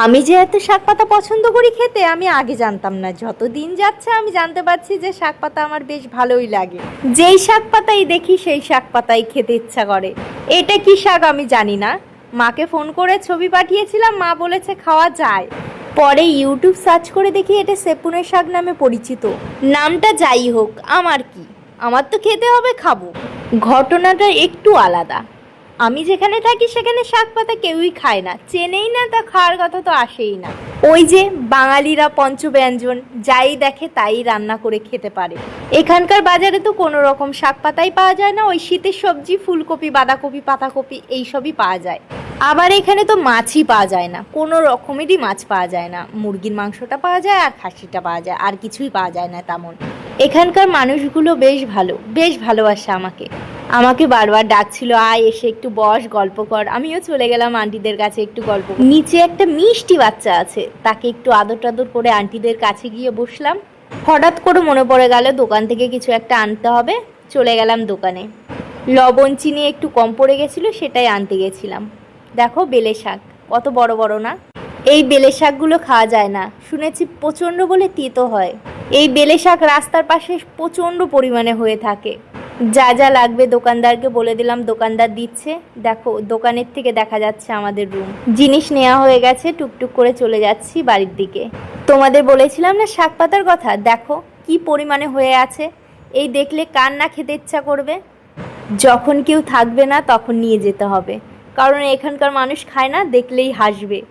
আমি যে এত শাক পাতা পছন্দ করি খেতে, আমি আগে জানতাম না। যত দিন যাচ্ছে, আমি জানতে পারছি যে শাক পাতা আমার বেশ ভালোই লাগে। যেই শাক পাতাই দেখি, সেই শাক পাতাই খেতে ইচ্ছা করে। এটা কি শাক আমি জানি না। মাকে ফোন করে ছবি পাঠিয়েছিলাম, মা বলেছে খাওয়া যায়। পরে ইউটিউব সার্চ করে দেখি এটা সেপুনের শাক নামে পরিচিত। নামটা যাই হোক, আমার কি? আমার তো খেতে হবে, খাব। ঘটনাটা একটু আলাদা। আমি যেখানে থাকি, সেখানে শাক পাতা কেউই খায় না। চেনেই না তা, খাওয়ার কথা তো আসেই না। ওই যে বাঙালিরা পঞ্চব্যঞ্জন, যাই দেখে তাই রান্না করে খেতে পারে। এখানকার বাজারে তো কোনো রকম শাক পাতাই পাওয়া যায় না। ওই শীতের সবজি, ফুলকপি, বাঁধাকপি, পাতাকপি এইসবই পাওয়া যায়। আবার এখানে তো মাছই পাওয়া যায় না। কোনো রকমেরই মাছ পাওয়া যায় না। মুরগির মাংসটা পাওয়া যায় আর খাসিটা পাওয়া যায়। আর কিছুই পাওয়া যায় না তেমন। এখানকার মানুষগুলো বেশ ভালো, বেশ ভালোবাসে আমাকে। আমাকে বারবার ডাকছিল, আয়, এসে একটু বস, গল্প কর। আমিও চলে গেলাম আন্টিদের কাছে একটু গল্প নিচে একটা মিষ্টি বাচ্চা আছে, তাকে একটু আদর টাদর করে আন্টিদের কাছে গিয়ে বসলাম। হঠাৎ করে মনে পড়ে গেল দোকান থেকে কিছু একটা আনতে হবে, চলে গেলাম দোকানে। লবণ চিনি একটু কম পড়ে গেছিল, সেটাই আনতে গেছিলাম। দেখো বেলে শাক, কত বড় বড় না? এই বেলে শাকগুলো খাওয়া যায় না, শুনেছি প্রচণ্ড বলে তিতো হয়। এই বেলে শাক রাস্তার পাশে প্রচণ্ড পরিমাণে হয়ে থাকে। যা যা লাগবে দোকানদারকে বলে দিলাম, দোকানদার দিচ্ছে। দেখো, দোকানের থেকে দেখা যাচ্ছে আমাদের রুম জিনিস নেওয়া হয়ে গেছে, টুকটুক করে চলে যাচ্ছি বাড়ির দিকে। তোমাদের বলেছিলাম না শাক পাতার কথা? দেখো, কি পরিমাণে হয়ে আছে। এই দেখলে কার না খেতে ইচ্ছা করবে? যখন কেউ থাকবে না, তখন নিয়ে যেতে হবে। কারণ এখানকার মানুষ খায় না, দেখলেই হাসবে।